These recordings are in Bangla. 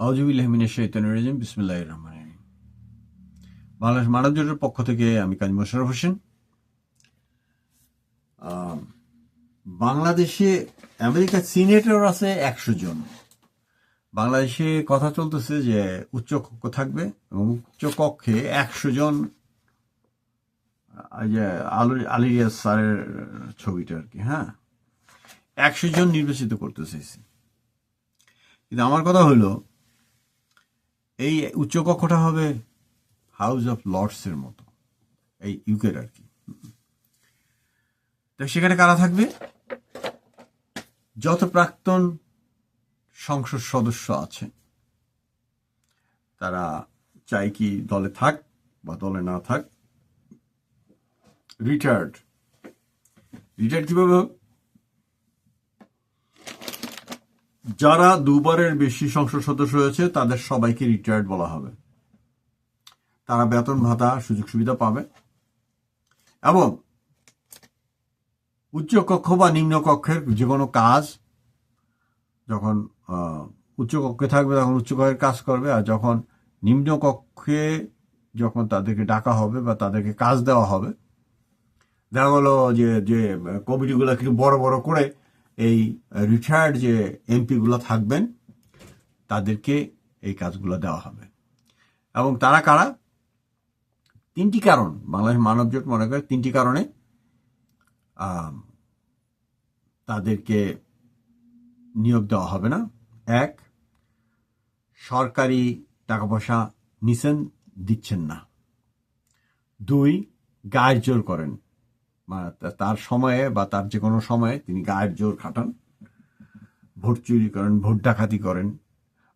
রাজিম বিসমুল্লাহ রহমান বাংলাদেশ মানব জোটের পক্ষ থেকে আমি কাজী মোশারফ হোসেন। বাংলাদেশে আমেরিকার সিনেটর আছে একশো জন। বাংলাদেশে কথা চলতেছে যে উচ্চ কক্ষ থাকবে এবং উচ্চ কক্ষে একশো জন যে আলু- আলিরিয়াস স্যারের ছবিটা আর কি হ্যাঁ? একশো জন নির্বাচিত করতে চাইছে। কিন্তু আমার কথা হলো এই উচ্চ কক্ষটা হবে হাউস অফ লর্ডস এর মতো, এই ইউকের আর কি। তো সেখানে কারা থাকবে? যত প্রাক্তন সংসদ সদস্য আছে, তারা চাই কি দলে থাক বা দলে না থাক। রিটায়ার্ড রিটায়ার্ড কীভাবে হোক? যারা দুবারের বেশি সংসদ সদস্য হয়েছে তাদের সবাইকে রিটায়ার্ড বলা হবে। তারা বেতন ভাতা সুযোগ সুবিধা পাবে। এবং উচ্চ কক্ষ বা নিম্ন কক্ষের যে কোনো কাজ যখন আহ, উচ্চ কক্ষে থাকবে তখন উচ্চ কক্ষের কাজ করবে। আর যখন নিম্ন কক্ষে যখন তাদেরকে ডাকা হবে বা তাদেরকে কাজ দেওয়া হবে দেখা গেলো যে যে কমিটিগুলো একটু বড় বড় করে এই রিটায়ার্ড যে এমপিগুলো থাকবেন, তাদেরকে এই কাজগুলো দেওয়া হবে। এবং তারা কারা? তিনটি কারণ। বাংলাদেশ মানব জোট মনে করে তিনটি কারণে তাদেরকে নিয়োগ দেওয়া হবে না। এক, সরকারি টাকা পয়সা নিছেন, দিচ্ছেন না। দুই গায়ের জোর করেন। তার সময়ে বা তার যে কোনো সময়ে তিনি গায়ের জোর খাটান, ভোট চুরি করেন, ভোট ডাকাতি করেন,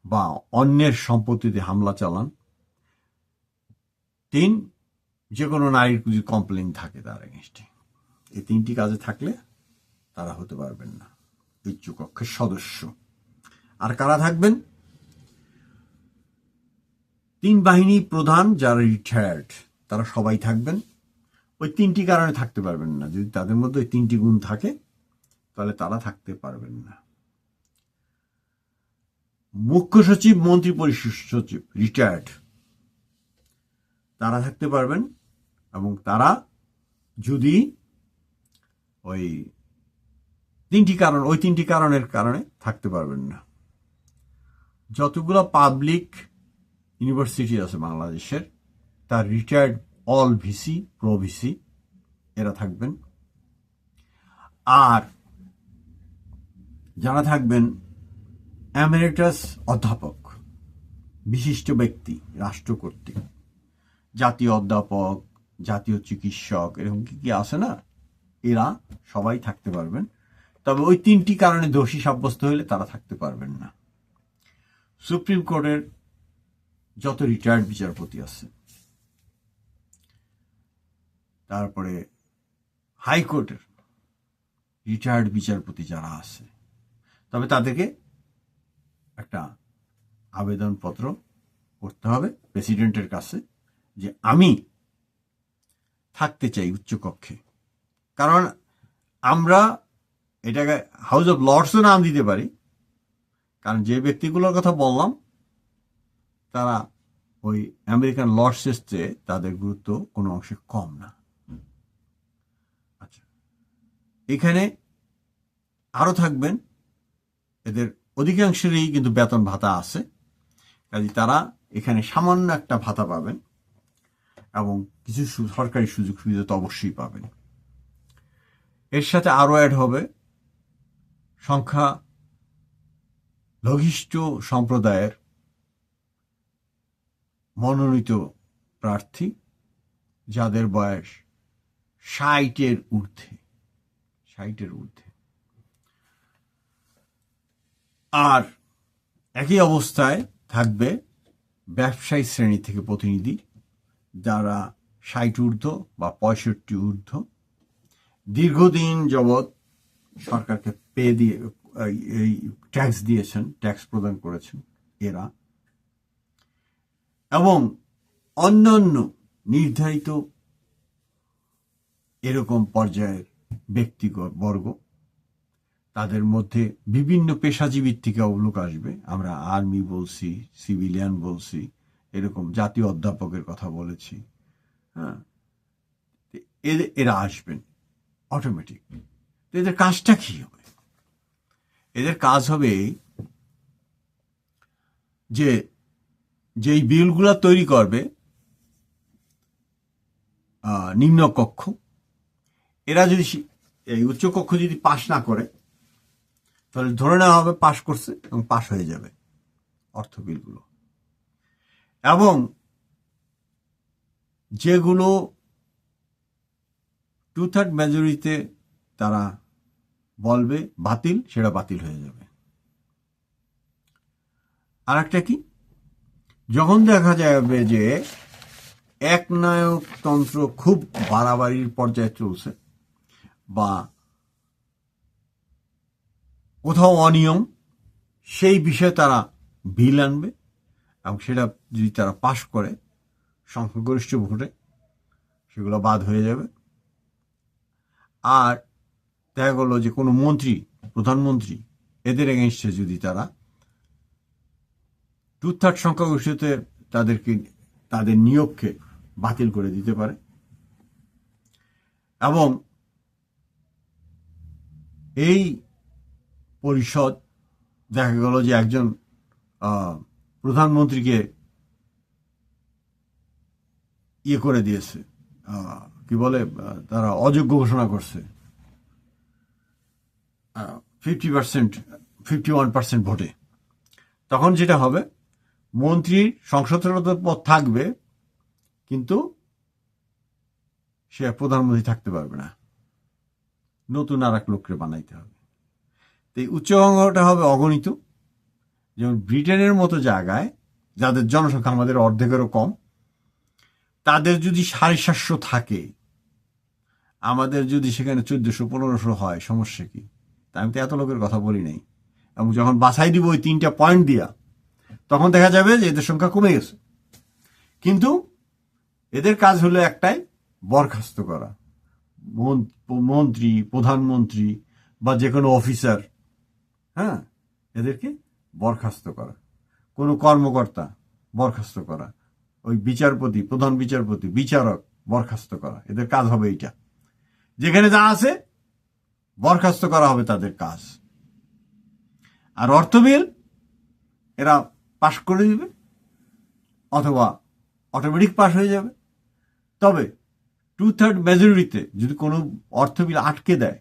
বা অন্যের সম্পত্তিতে হামলা চালান। তিন, যে কোনো নারীর যদি কমপ্লেন থাকে তার এগেনস্টে এই তিনটি কাজে থাকলে তারা হতে পারবেন না। উচ্চ কক্ষের সদস্য। আর কারা থাকবেন? তিন বাহিনী প্রধান যারা রিটায়ার্ড তারা সবাই থাকবেন। ওই তিনটি কারণে থাকতে পারবেন না। যদি তাদের মধ্যে ওই তিনটি গুণ থাকে, তাহলে তারা থাকতে পারবেন না। মুখ্য সচিব, মন্ত্রী পরিষদ সচিব রিটায়ার্ড তারা থাকতে পারবেন এবং তারা যদি ওই তিনটি কারণ, ওই তিনটি কারণের কারণে থাকতে পারবেন না। যতগুলো পাবলিক ইউনিভার্সিটি আছে বাংলাদেশের, তার retired all VC, pro VC, এরা থাকবেন। আর যারা থাকবেন, অ্যামেরিটাস অধ্যাপক, বিশিষ্ট ব্যক্তি, রাষ্ট্র কর্তৃক। জাতীয় অধ্যাপক, জাতীয় চিকিৎসক, এরকম কি কি আছে না? এরা সবাই থাকতে পারবেন। তবে ওই তিনটি কারণে দোষী সাব্যস্ত হলে তারা থাকতে পারবেন না। সুপ্রিম কোর্টের যত রিটায়ার্ড বিচারপতি আছে তারপরে হাইকোর্টের রিটায়ার্ড বিচারপতি যারা আছে, তবে তাদেরকে একটা আবেদনপত্র করতে হবে প্রেসিডেন্টের কাছে যে আমি থাকতে চাই উচ্চকক্ষে। কারণ আমরা এটাকে হাউস অফ লর্ডসও নাম দিতে পারি, কারণ যে ব্যক্তিগুলোর কথা বললাম, তারা ওই আমেরিকান লর্ডসের চেয়ে তাদের গুরুত্ব কোনো অংশে কম না। এখানে আরও থাকবেন। এদের অধিকাংশেরই কিন্তু বেতন ভাতা আছে। কাজে তারা এখানে সামান্য একটা ভাতা পাবেন এবং কিছু সরকারি সুযোগ সুবিধা তো অবশ্যই পাবেন। এর সাথে আরও অ্যাড হবে সংখ্যা লঘিষ্ঠ সম্প্রদায়ের মনোনীত প্রার্থী, যাদের বয়স ষাটের ঊর্ধ্বে। ষাটের ঊর্ধ্বে। আর একই অবস্থায় থাকবে ব্যবসায়ী শ্রেণি থেকে প্রতিনিধি যারা ষাট ঊর্ধ্ব বা পঁয়ষট্টি ঊর্ধ্ব। দীর্ঘদিন যাবৎ সরকারকে পে দিয়ে, এই- ট্যাক্স দিয়েছেন, ট্যাক্স প্রদান করেছেন এরা। এবং অন্যান্য নির্ধারিত এরকম পর্যায়ের ব্যক্তিগত বর্গ, তাদের মধ্যে বিভিন্ন পেশাজীবীর থেকে লোক আসবে। আমরা আর্মি বলছি, সিভিলিয়ান বলছি, এরকম জাতীয় অধ্যাপকের কথা বলেছি। হ্যাঁ? এরা আসবেন অটোমেটিক এদের কাজটা কি হবে? এদের কাজ হবে যে, যেই বিলগুলা তৈরি করবে নিম্নকক্ষ, এরা যদি এই উচ্চকক্ষ যদি পাশ না করে, তাহলে ধরে নেওয়া হবে পাশ করছে এবং পাশ হয়ে যাবে অর্থ বিলগুলো এবং যেগুলো টু থার্ড মেজরিতে তারা বলবে বাতিল, সেটা বাতিল হয়ে যাবে। আর একটা কি? যখন দেখা যাবে যে একনায়কতন্ত্র খুব বাড়াবাড়ির পর্যায়ে চলছে বা কোথাও অনিয়ম, সেই বিষয়ে তারা বিল আনবে এবং সেটা যদি তারা পাশ করে, সংখ্যাগরিষ্ঠ ভোটে, সেগুলো বাদ হয়ে যাবে। আর দেখা গেলো যে কোনো মন্ত্রী, প্রধানমন্ত্রী, এদের এগেনস্টে যদি তারা টু থার্ড সংখ্যাগরিষ্ঠতে তাদেরকে, তাদের নিয়োগকে বাতিল করে দিতে পারে। এবং এই পরিষদ দেখা গেল যে একজন প্রধানমন্ত্রীকে ইয়ে করে দিয়েছে। কি বলে তারা অযোগ্য ঘোষণা করছে। Fifty percent fifty one percent ভোটে। তখন যেটা হবে মন্ত্রীর সংসদের পদ থাকবে, কিন্তু সে প্রধানমন্ত্রী থাকতে পারবে না। নতুন আর এক লোককে বানাইতে হবে। তো এই উচ্চবঙ্গটা হবে অগণিত। যেমন ব্রিটেনের মতো জায়গায়, যাদের জনসংখ্যা আমাদের অর্ধেকেরও কম, তাদের যদি সাড়ে সাতশো থাকে, আমাদের যদি সেখানে চোদ্দশো, পনেরোশো হয়, সমস্যা কি? তা আমি তো এত লোকের কথা বলি নাই। এবং যখন বাছাই দিব ওই তিনটা পয়েন্ট দিয়া, তখন দেখা যাবে যে এদের সংখ্যা কমে গেছে। কিন্তু এদের কাজ হলো একটাই, বরখাস্ত করা। মন্ত্রী, প্রধানমন্ত্রী বা যে কোনো অফিসার হ্যাঁ এদেরকে বরখাস্ত করা। কোনো কর্মকর্তা বরখাস্ত করা। ওই বিচারপতি, প্রধান বিচারপতি, বিচারক বরখাস্ত করা। এদের কাজ হবে এইটা। যেখানে যা আছে বরখাস্ত করা হবে তাদের কাজ। আর অর্থ বিল এরা পাশ করে দিবে, অথবা অটোমেটিক পাশ হয়ে যাবে। তবে টু থার্ড মেজরিটিতে যদি কোনো অর্থ বিল আটকে দেয়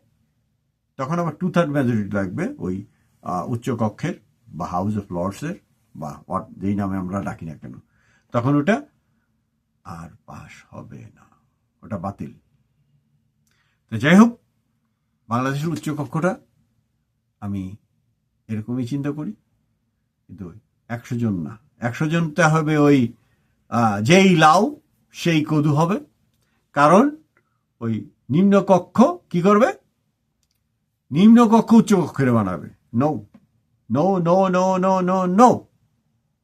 তখন আবার টু থার্ড মেজরিটি লাগবে ওই আহ, উচ্চ কক্ষের বা হাউস অফ লর্ডসের বা যেই নামে আমরা ডাকি না কেন। তখন ওটা আর পাশ হবে না ওটা বাতিল। তো যাই হোক বাংলাদেশের উচ্চ কক্ষটা আমি এরকমই চিন্তা করি কিন্তু একশো জন না। একশো জনটা হবে ওই যেই লাউ সেই কদু হবে। কারণ ওই নিম্নকক্ষ কি করবে? নিম্নকক্ষ উচ্চকক্ষের বানাবে। No. No no no no no no.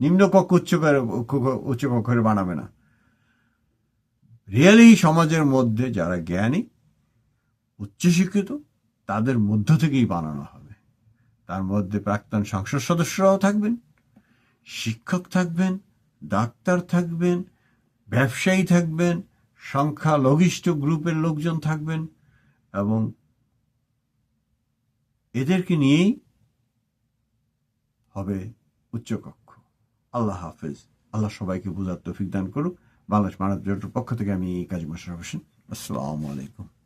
নিম্নকক্ষ উচ্চ উচ্চকক্ষের বানাবে না। রিয়েলি সমাজের মধ্যে যারা জ্ঞানী উচ্চশিক্ষিত তাদের মধ্য থেকেই বানানো হবে। তার মধ্যে প্রাক্তন সংসদ সদস্যরাও থাকবেন, শিক্ষক থাকবেন, ডাক্তার থাকবেন, ব্যবসায়ী থাকবেন সংখ্যা লঘিষ্ঠ গ্রুপের লোকজন থাকবেন এবং এদেরকে নিয়েই হবে উচ্চকক্ষ। আল্লাহ হাফেজ। আল্লাহ সবাইকে বোঝার তফিক দান করুক। বাংলাদেশ মানব পক্ষ থেকে আমি কাজী মোশারফ হোসেন। আসসালামু আলাইকুম।